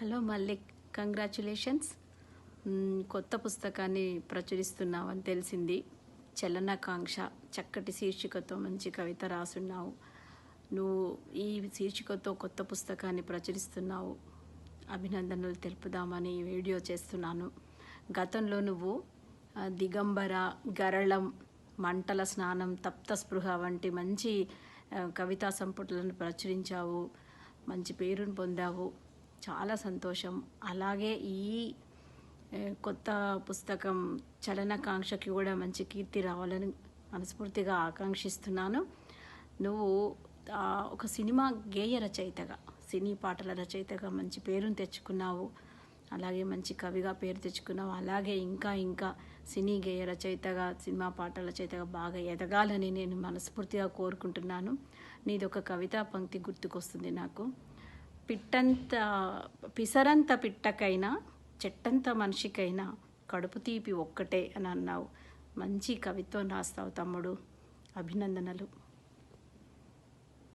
Hello Mallik congratulations. కొత్త పుస్తకాన్ని ప్రచురిస్తున్నావని తెలిసింది. చలనాకాంక్ష చక్కటి శీర్షికతో మంచి కవిత రాసున్నావు. నువ్వు ఈ శీర్షికతో కొత్త పుస్తకాన్ని ప్రచురిస్తున్నావు. అభినందనలు తెలుపుదామని వీడియో చేస్తున్నాను. గతంలో నువ్వు దిగంబర గరళం మంటల స్నానం తప్త స్పృహ వంటి మంచి కవితా సంపుటలను ప్రచురించావు. మంచి పేరును పొందావు. చాలా సంతోషం. అలాగే ఈ కొత్త పుస్తకం చలనకాంక్షకి కూడా మంచి కీర్తి రావాలని మనస్ఫూర్తిగా ఆకాంక్షిస్తున్నాను. నువ్వు ఒక సినిమా గేయ రచయితగా సినీ పాటల రచయితగా మంచి పేరును తెచ్చుకున్నావు. అలాగే మంచి కవిగా పేరు తెచ్చుకున్నావు. అలాగే ఇంకా ఇంకా సినీ గేయ రచయితగా సినిమా పాటల రచయితగా బాగా ఎదగాలని నేను మనస్ఫూర్తిగా కోరుకుంటున్నాను. నీది ఒక కవితా పంక్తి గుర్తుకొస్తుంది నాకు. పిట్టంత పిసరంత పిట్టకైనా చెట్టంత మనిషికైనా కడుపు తీపి ఒక్కటే అని అన్నావు. మంచి కవిత్వం రాస్తావు తమ్ముడు. అభినందనలు.